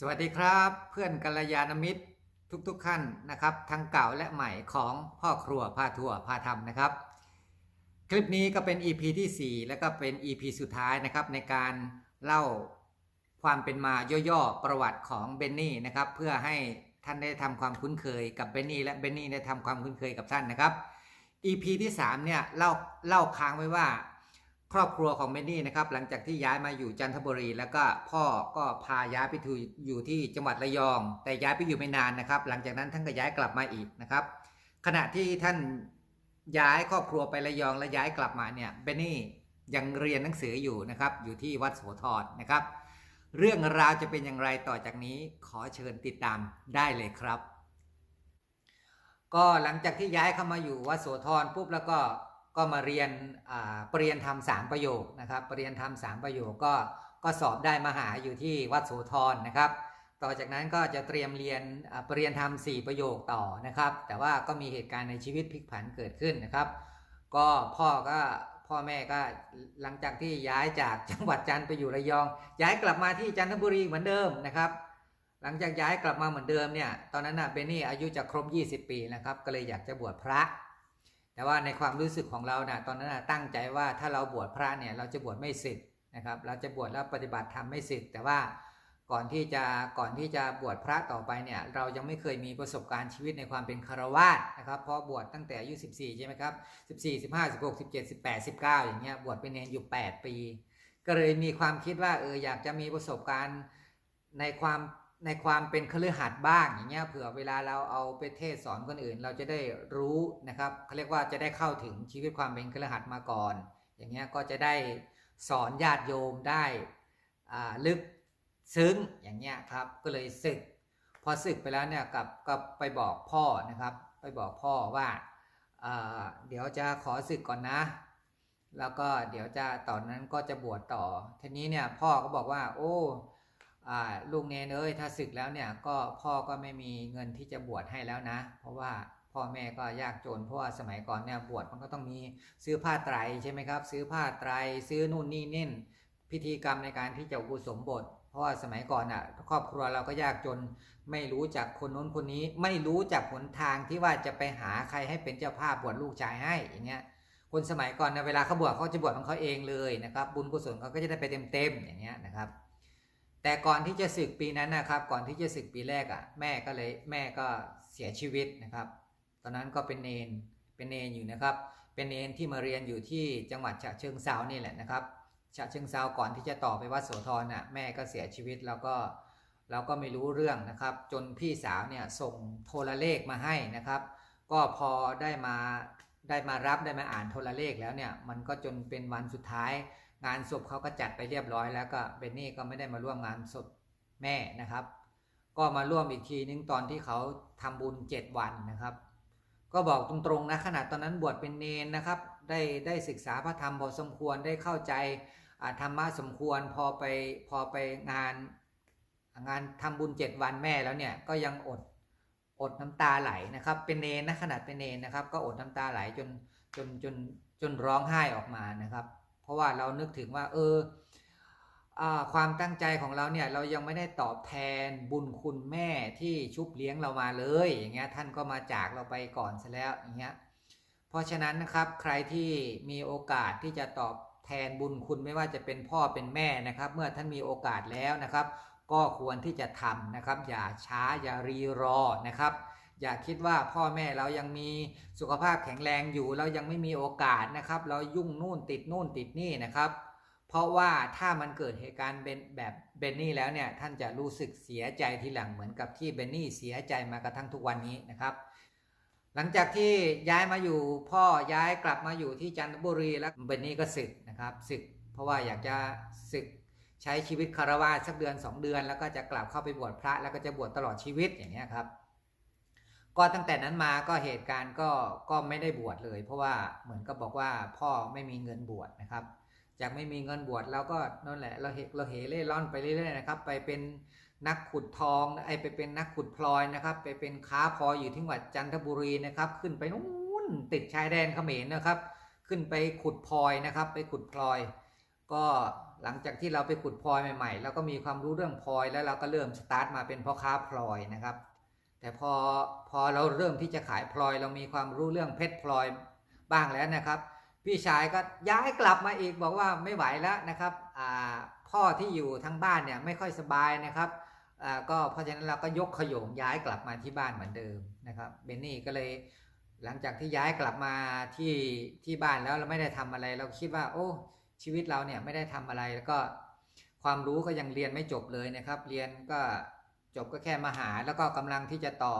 สวัสดีครับเพื่อนกัลยาณมิตรทุกๆขั้นนะครับทั้งเก่าและใหม่ของพ่อครัวพาทัวร์พาทำนะครับ คลิปนี้ก็เป็น EP ที่ 4 แล้วก็เป็น EP สุดท้ายนะครับในการเล่าความเป็นมาย่อๆประวัติของเบนนี่นะครับเพื่อให้ท่านได้ทำความคุ้นเคยกับเบนนี่และเบนนี่ได้ทำความคุ้นเคยกับท่านนะครับ EP ที่ 3 เนี่ยเล่าเล่าค้างไว้ว่า ครอบครัวของเบนนี่นะครับหลังจากที่ย้ายมาอยู่จันทบุรี แล้วก็พ่อก็พาย้ายไปอยู่อยู่ที่จังหวัดระยอง แต่ย้ายไปอยู่ไม่นานนะครับ หลังจากนั้นท่านก็ย้ายกลับมาอีกนะครับ ขณะที่ท่านย้ายครอบครัวไประยองและย้ายกลับมาเนี่ยเบนนี่ยังเรียนหนังสืออยู่นะครับอยู่ที่วัดโสธรนะครับ เรื่องราวจะเป็นอย่างไรต่อจากนี้ขอเชิญติดตามได้เลยครับ ก็หลังจากที่ย้ายเข้ามาอยู่วัดโสธรปุ๊บแล้วก็ ก็มาเรียนปรริญญาธรรมสามประโยคนะครับปรริญญาธรรมสามประโยคก็ก็สอบได้มาหาอยู่ที่วัดโสธรนะครับ ต่อจากนั้นก็จะเตรียมเรียนปรริญญาธรรมสี่ประโยคต่อนะครับ แต่ว่าก็มีเหตุการณ์ในชีวิตพลิกผันเกิดขึ้นนะครับ ก็พ่อก็พ่อแม่ก็หลังจากที่ย้ายจากจังหวัดจันทร์ไปอยู่ระยอง ย้ายกลับมาที่จันทบุรีเหมือนเดิมนะครับหลังจากย้ายกลับมาเหมือนเดิมเนี่ย ตอนนั้นน่ะเบนนี่อายุจะครบ 20 ปีนะครับ ก็เลยอยากจะบวชพระ แต่ว่าในความรู้สึกของเราน่ะตอนนั้นนะตั้งใจว่าถ้าเราบวชพระเนี่ยเราจะบวชไม่สึกนะครับ เราจะบวชแล้วปฏิบัติธรรมไม่สึก แต่ว่าก่อนที่จะก่อนที่จะบวชพระต่อไปเนี่ยเรายังไม่เคยมีประสบการณ์ชีวิตในความเป็นคารวาสนะครับเพราะบวชตั้งแต่อายุ14ใช่ไหมครับ14 15 16 17 18 19 อย่างเงี้ยบวชเป็นเนรอยู่ 8 ปี ก็เลยมีความคิดว่าเอออยากจะมีประสบการณ์ในความ ในความเป็นคฤหัสถ์บ้างอย่างเงี้ยเผื่อเวลาเราเอาไปเทศสอนคนอื่น เราจะได้รู้นะครับเขาเรียกว่าจะได้เข้าถึงชีวิตความเป็นคฤหัสถ์มาก่อน อย่างเงี้ยก็จะได้สอนญาติโยมได้ลึกซึ้งอย่างเงี้ยครับก็เลยศึก พอศึกไปแล้วเนี่ยกับก็ไปบอกพ่อนะครับ ไปบอกพ่อว่าเดี๋ยวจะขอศึกก่อนนะ แล้วก็เดี๋ยวจะตอนนั้นก็จะบวชต่อทีนี้เนี่ยพ่อก็บอกว่า โอ้ ลูกเนนเอ้ยถ้าศึกแล้วเนี่ยก็พ่อก็ไม่มีเงินที่จะบวชให้แล้วนะ เพราะว่าพ่อแม่ก็ยากจนเพราะว่าสมัยก่อนเนี่ยบวชมันก็ต้องมีซื้อผ้าไตรใช่ไหมครับ ซื้อผ้าไตรซื้อนู่นนี่นี่นพิธีกรรมในการที่จะอุสมบท เพราะว่าสมัยก่อนอะครอบครัวเราก็ยากจนไม่รู้จักคนนู้นคนนี้ ไม่รู้จักหนทางที่ว่าจะไปหาใครให้เป็นเจ้าภาพบวชลูกชายให้อย่างเงี้ยคนสมัยก่อนเนี่ยเวลาเขาบวชเขาจะบวชของเขาเองเลยนะครับบุญกุศลเขาก็จะได้ไปเต็มๆอย่างเงี้ยนะครับ แต่ก่อนที่จะศึกปีนั้นนะครับ ก่อนที่จะศึกปีแรกอะ แม่ก็เลยแม่ก็เสียชีวิตนะครับ ตอนนั้นก็เป็นเนนเป็นเนนอยู่นะครับ เป็นเนนที่มาเรียนอยู่ที่จังหวัดฉะเชิงเซานี่แหละนะครับฉะเชิงเซาก่อนที่จะต่อไปวัดโสธรน่ะแม่ก็เสียชีวิตแล้วก็เราก็ไม่รู้เรื่องนะครับ จนพี่สาวเนี่ยส่งโทรเลขมาให้นะครับ ก็พอได้มาได้มารับได้มาอ่านโทรเลขแล้วเนี่ยมันก็จนเป็นวันสุดท้าย งานศพเขาก็จัดไปเรียบร้อยแล้วก็เบนนี่ก็ไม่ได้มาร่วมงานศพแม่นะครับ ก็มาร่วมอีกทีนึงตอนที่เขาทำบุญ7วันนะครับ ก็บอกตรงๆนะขนาดตอนนั้นบวชเป็นเนนนะครับ ได้ได้ศึกษาพระธรรมพอสมควรได้เข้าใจธรรมะสมควรพอไปพอไปงานงานทำบุญ7วันแม่แล้วเนี่ยก็ยังอดอดน้ำตาไหลนะครับ เป็นเนนนะขนาดเป็นเนนนะครับ ก็อดน้ำตาไหลจนจนจนจนร้องไห้ออกมานะครับ ราะว่าเรานึกถึงว่าเอออความตั้งใจของเราเนี่ยเรายังไม่ได้ตอบแทนบุญคุณแม่ที่ชุบเลี้ยงเรามาเลยอย่างเงี้ยท่านก็มาจากเราไปก่อนซะแล้วอย่างเงี้ยเพราะฉะนั้นนะครับใครที่มีโอกาสที่จะตอบแทนบุญคุณไม่ว่าจะเป็นพ่อเป็นแม่นะครับ เมื่อท่านมีโอกาสแล้วนะครับ ก็ควรที่จะทำนะครับ อย่าช้าอย่ารีรอนะครับ อย่าคิดว่าพ่อแม่เรายังมีสุขภาพแข็งแรงอยู่ เรายังไม่มีโอกาสนะครับ เรายุ่งนู่นติดนู่นติดนี่นะครับ เพราะว่าถ้ามันเกิดเหตุการณ์เป็นแบบเบนนี่แล้วเนี่ยท่านจะรู้สึกเสียใจทีหลังเหมือนกับที่เบนนี่เสียใจมากระทั่งทุกวันนี้นะครับ หลังจากที่ย้ายมาอยู่พ่อย้ายกลับมาอยู่ที่จันทบุรีแล้วเบนนี่ก็ศึกนะครับศึก เพราะว่าอยากจะศึกใช้ชีวิตคารวะสักเดือน 2 เดือน แล้วก็จะกลับเข้าไปบวชพระแล้วก็จะบวชตลอดชีวิตอย่างเงี้ครับ ก็ตั้งแต่นั้นมาก็เหตุการณ์ก็ก็ไม่ได้บวชเลย เพราะว่าเหมือนกับบอกว่าพ่อไม่มีเงินบวชนะครับ จากไม่มีเงินบวชเราก็นั่นแหละเราเหเราเหเล่ร่อนไปเรื่อยๆนะครับ ไปเป็นนักขุดทองไอไปเป็นนักขุดพลอยนะครับ ไปเป็นค้าพลอยอยู่ที่จังหวัดจันทบุรีนะครับ ขึ้นไปนู้นติดชายแดนเขมรนะครับ ขึ้นไปขุดพลอยนะครับ ไปขุดพลอย ก็หลังจากที่เราไปขุดพลอยใหม่ๆเราก็มีความรู้เรื่องพลอย แล้วเราก็เริ่มสตาร์ทมาเป็นพ่อค้าพลอยนะครับ แต่พอพอเราเริ่มที่จะขายพลอย เรามีความรู้เรื่องเพชรพลอยบ้างแล้วนะครับ พี่ชายก็ย้ายกลับมาอีกบอกว่าไม่ไหวแล้วนะครับพ่อที่อยู่ทั้งบ้านเนี่ยไม่ค่อยสบายนะครับก็เพราะฉะนั้นเราก็ยกขโยงย้ายกลับมาที่บ้านเหมือนเดิมนะครับเบนนี่ก็เลยหลังจากที่ย้ายกลับมาที่ที่บ้านแล้วเราไม่ได้ทำอะไร เราคิดว่า โอ้ ชีวิตเราเนี่ยไม่ได้ทำอะไรแล้วก็ความรู้ก็ยังเรียนไม่จบเลยนะครับ เรียนก็ จบก็แค่มาหาแล้วก็กำลังที่จะต่อ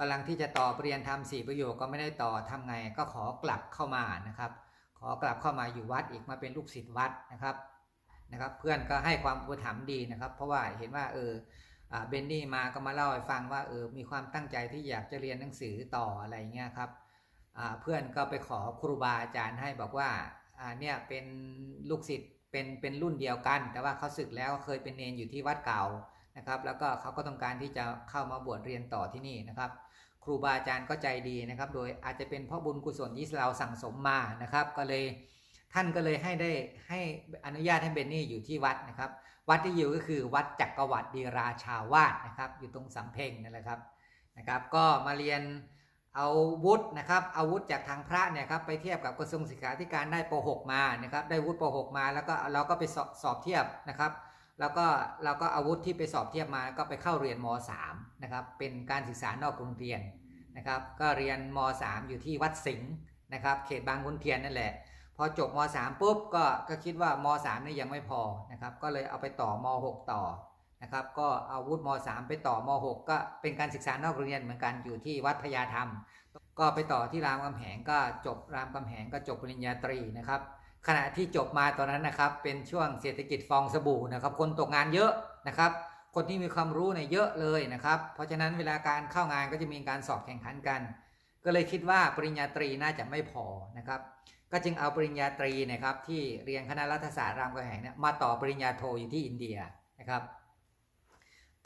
กำลังที่จะต่อเรียนทำสี่ประโยคก็ไม่ได้ต่อทำไงก็ขอกลับเข้ามานะครับ ขอกลับเข้ามาอยู่วัดอีกมาเป็นลูกศิษย์วัดนะครับนะครับ เพื่อนก็ให้ความอุปถัมภ์ดีนะครับ เพราะว่าเห็นว่าเออเบนนี่มาก็มาเล่าให้ฟังว่าเออมีความตั้งใจที่อยากจะเรียนหนังสือต่ออะไรเงี้ยครับเพื่อนก็ไปขอครูบาอาจารย์ให้บอกว่าอ่าเนี่ยเป็นลูกศิษย์เป็นเป็นรุ่นเดียวกัน แต่ว่าเขาศึกแล้วเคยเป็นเนนอยู่ที่วัดเก่า นะครับ แล้วก็เขาก็ต้องการที่จะเข้ามาบวชเรียนต่อที่นี่นะครับ ครูบาอาจารย์ก็ใจดีนะครับ โดยอาจจะเป็นเพราะบุญกุศลที่เราสั่งสมมานะครับ ก็เลยท่านก็เลยให้ได้ให้อนุญาตให้เบนนี่อยู่ที่วัดนะครับ วัดที่อยู่ก็คือวัดจักรวรรดิราชาวาสนะครับ อยู่ตรงสำเพ็งนั่นแหละครับนะครับ ก็มาเรียนเอาวุฒินะครับเอาวุฒิจากทางพระเนี่ยครับไปเทียบกับกระทรวงศึกษาธิการได้ป .6 มานะครับ ได้วุฒิป .6 มาแล้วก็เราก็ไปสอบสอบเทียบนะครับ แล้วก็เราก็อาวุธที่ไปสอบเทียบมาก็ไปเข้าเรียนม .3 นะครับเป็นการศึกษานอกโรงเรียนนะครับ ก็เรียนม .3 อยู่ที่วัดสิงห์นะครับเขตบางขุนเทียนนั่นแหละ พอจบม .3 ปุ๊บก็ก็คิดว่าม 3 นี่ยังไม่พอนะครับก็เลยเอาไปต่อม .6 ต่อนะครับก็อาวุธม .3 ไปต่อม .6 ก็เป็นการศึกษานอกโรงเรียนเหมือนกันอยู่ที่วัดพญาธรรม ก็ไปต่อที่รามคำแหงก็จบรามคำแหงก็จบปริญญาตรีนะครับ ขณะที่จบมาตอนนั้นนะครับ เป็นช่วงเศรษฐกิจฟองสบู่นะครับ คนตกงานเยอะนะครับ คนที่มีความรู้เนี่ยเยอะเลยนะครับ เพราะฉะนั้นเวลาการเข้างานก็จะมีการสอบแข่งขันกัน ก็เลยคิดว่าปริญญาตรีน่าจะไม่พอนะครับ ก็จึงเอาปริญญาตรีนะครับที่เรียนคณะรัฐศาสตร์รามคำแหงเนี่ยมาต่อปริญญาโทอยู่ที่อินเดียนะครับ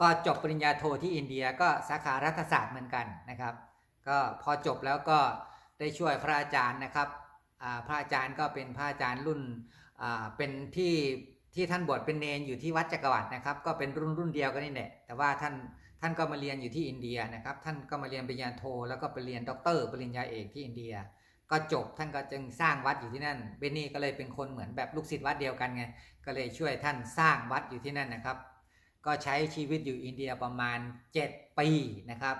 ก็จบปริญญาโทที่อินเดียก็สาขารัฐศาสตร์เหมือนกันนะครับ ก็พอจบแล้วก็ได้ช่วยพระอาจารย์นะครับ พระอาจารย์ก็เป็นพระอาจารย์รุ่นเป็นที่ที่ท่านบวชเป็นเนนอยู่ที่วัดจักรวรรดินะครับ ก็เป็นรุ่นรุ่นเดียวกันนี่แหละแต่ว่าท่านท่านก็มาเรียนอยู่ที่อินเดียนะครับ ท่านก็มาเรียนปริญญาโท แล้วก็ไปเรียนด็อกเตอร์ปริญญาเอกที่อินเดีย ก็จบท่านก็จึงสร้างวัดอยู่ที่นั่นเบนนี่ก็เลยเป็นคนเหมือนแบบลูกศิษย์วัดเดียวกันไงก็เลยช่วยท่านสร้างวัดอยู่ที่นั่นนะครับ ก็ใช้ชีวิตอยู่อินเดียประมาณ 7 ปีนะครับ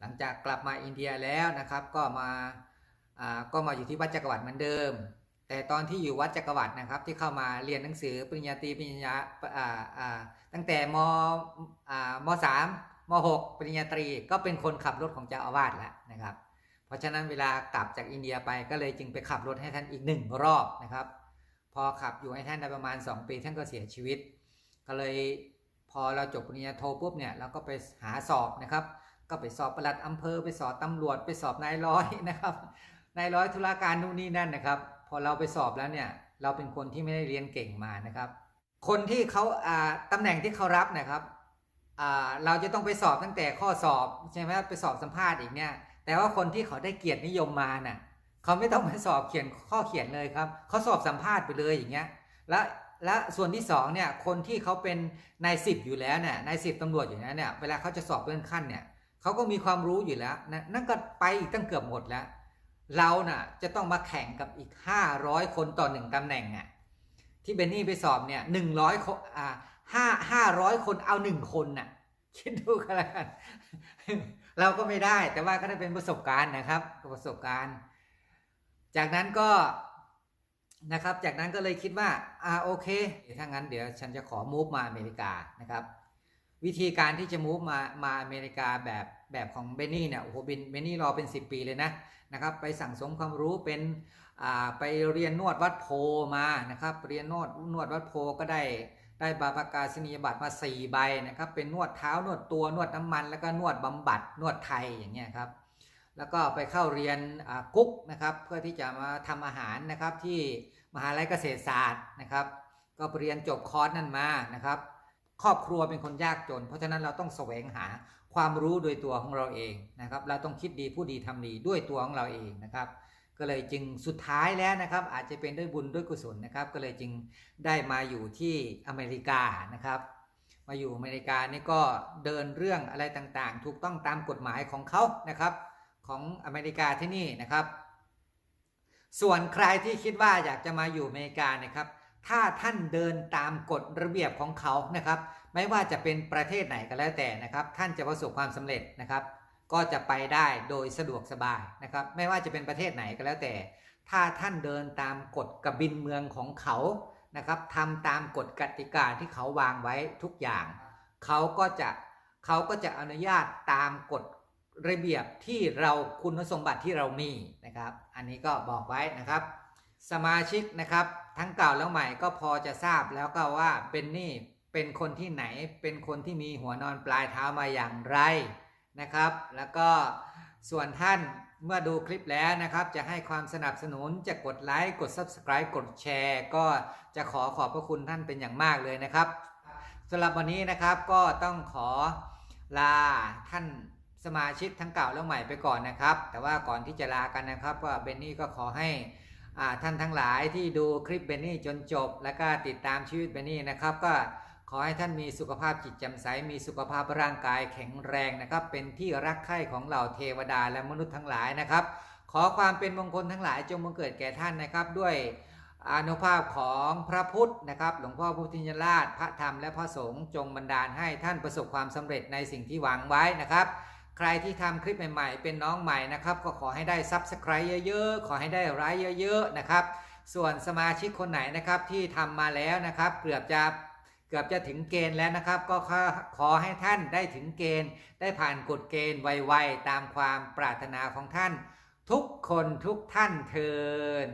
หลังจากกลับมาอินเดียแล้วนะครับ ก็มา ก็มาอยู่ที่วัดจักรวรรดิเหมือนเดิม แต่ตอนที่อยู่วัดจักรวรรดินะครับ ที่เข้ามาเรียนหนังสือปริญญาตรีปริญญาตั้งแต่มมสามมหกปริญญาตรีก็เป็นคนขับรถของเจ้าอาวาสแล้วนะครับ เพราะฉะนั้นเวลากลับจากอินเดียไปก็เลยจึงไปขับรถให้ท่านอีกหนึ่งรอบนะครับ พอขับอยู่ให้ท่านได้ประมาณ 2 ปีท่านก็เสียชีวิต ก็เลยพอเราจบปริญญาโทปุ๊บเนี่ยเราก็ไปหาสอบนะครับ ก็ไปสอบประหลัดอำเภอไปสอบตำรวจไปสอบนายร้อยนะครับ นายร้อยธุรการนู่นนี่นั่นนะครับ พอเราไปสอบแล้วเนี่ย เราเป็นคนที่ไม่ได้เรียนเก่งมานะครับ คนที่เขาอ่าตำแหน่งที่เขารับนะครับอ่าเราจะต้องไปสอบตั้งแต่ข้อสอบใช่ไหมไปสอบสัมภาษณ์อีกเนี่ย แต่ว่าคนที่เขาได้เกียรตินิยมมาน่ะเขาไม่ต้องไปสอบเขียนข้อเขียนเลยครับเขาสอบสัมภาษณ์ไปเลยอย่างเงี้ยและและส่วนที่สองเนี่ยคนที่เขาเป็นนายสิบอยู่แล้วเนี่ยนายสิบตำรวจอยู่แล้วเนี่ยเวลาเขาจะสอบเลื่อนขั้นเนี่ยเขาก็มีความรู้อยู่แล้วนั่นก็ไปอีกตั้งเกือบหมดแล้ว เราน่ะจะต้องมาแข่งกับอีก 500 คนต่อหนึ่งตำแหน่งอะที่เบนนี่ไปสอบเนี่ยหนึ่งร้อยคนอ่าห้าห้าร้อยคนเอาหนึ่งคนน่ะคิดดูกันล้วกันเราก็ไม่ได้แต่ว่าก็ได้เป็นประสบการณ์นะครับ ประสบการณ์ จากนั้นก็นะครับ จากนั้นก็เลยคิดว่าอ่าโอเคถ้างั้นเดี๋ยวฉันจะขอมูฟมาอเมริกานะครับ วิธีการที่จะมูฟมามาอเมริกาแบบแบบของเบนนี่เนี่ยโอ้โหเบนเบนนี่รอเป็น 10 ปีเลยนะนะครับ ไปสั่งสมความรู้เป็นไปเรียนนวดวัดโพมานะครับ เรียนนวดนวดวัดโพก็ได้ได้บาปกาศนียบัตรมา 4 ใบนะครับ เป็นนวดเท้านวดตัวนวดน้ำมัน แล้วก็นวดบำบัดนวดไทยอย่างเงี้ยครับแล้วก็ไปเข้าเรียนกุ๊กนะครับ เพื่อที่จะมาทำอาหารนะครับที่มหาลัยเกษตรศาสตร์นะครับ ก็เรียนจบคอร์สนั่นมานะครับ ครอบครัวเป็นคนยากจน เพราะฉะนั้นเราต้องแสวงหาความรู้โดยตัวของเราเองนะครับ เราต้องคิดดีผู้ดีทำดีด้วยตัวของเราเองนะครับ ก็เลยจึงสุดท้ายแล้วนะครับ อาจจะเป็นด้วยบุญด้วยกุศลนะครับ ก็เลยจึงได้มาอยู่ที่อเมริกานะครับ มาอยู่อเมริกานี่ก็เดินเรื่องอะไรต่างๆ ถูกต้องตามกฎหมายของเขานะครับ ของอเมริกาที่นี่นะครับ ส่วนใครที่คิดว่าอยากจะมาอยู่อเมริกานะครับ ถ้าท่านเดินตามกฎระเบียบของเขานะครับ ไม่ว่าจะเป็นประเทศไหนก็แล้วแต่นะครับ ท่านจะประสบความสำเร็จนะครับ ก็จะไปได้โดยสะดวกสบายนะครับ ไม่ว่าจะเป็นประเทศไหนก็แล้วแต่ ถ้าท่านเดินตามกฎกบินเมืองของเขานะครับทำตามกฎกติกาที่เขาวางไว้ทุกอย่าง เขาก็จะเขาก็จะอนุญาตตามกฎระเบียบที่เราคุณสมบัติที่เรามีนะครับ อันนี้ก็บอกไว้นะครับ สมาชิกนะครับ ทั้งเก่าแล้วใหม่ก็พอจะทราบแล้วก็ว่าเบนนี่เป็นคนที่ไหนเป็นคนที่มีหัวนอนปลายเท้ามาอย่างไรนะครับ แล้วก็ส่วนท่านเมื่อดูคลิปแล้วนะครับ จะให้ความสนับสนุนจะกดไลค์กด Subscribe กดแชร์ ก็จะขอขอบพระคุณท่านเป็นอย่างมากเลยนะครับสำหรับวันนี้นะครับก็ต้องขอลาท่านสมาชิกทั้งเก่าและใหม่ไปก่อนนะครับ แต่ว่าก่อนที่จะลากันนะครับก็เบนนี่ก็ขอให้ ท่านทั้งหลายที่ดูคลิปเบนนี่จนจบ และก็ติดตามชีวิตเบนนี่นะครับ ก็ขอให้ท่านมีสุขภาพจิตแจ่มใสมีสุขภาพร่างกายแข็งแรงนะครับ เป็นที่รักใคร่ของเหล่าเทวดาและมนุษย์ทั้งหลายนะครับ ขอความเป็นมงคลทั้งหลายจงบังเกิดแก่ท่านนะครับ ด้วยอนุภาพของพระพุทธนะครับ หลวงพ่อพุทธิยราช พระธรรมและพระสงฆ์จงบันดาลให้ท่านประสบความสำเร็จในสิ่งที่หวังไว้นะครับ ใครที่ทำคลิปใหม่ๆ เป็นน้องใหม่นะครับ ก็ขอให้ได้ซับสไคร b ์เยอะๆ ขอให้ได้ไลค์เยอะๆนะครับ ส่วนสมาชิกคนไหนนะครับที่ทำมาแล้วนะครับ เกือบจะเกือบจะถึงเกณฑ์แล้วนะครับ ก็ขอให้ท่านได้ถึงเกณฑ์ ได้ผ่านกฎเกณฑ์ไวๆตามความปรารถนาของท่าน ทุกคนทุกท่านเทิน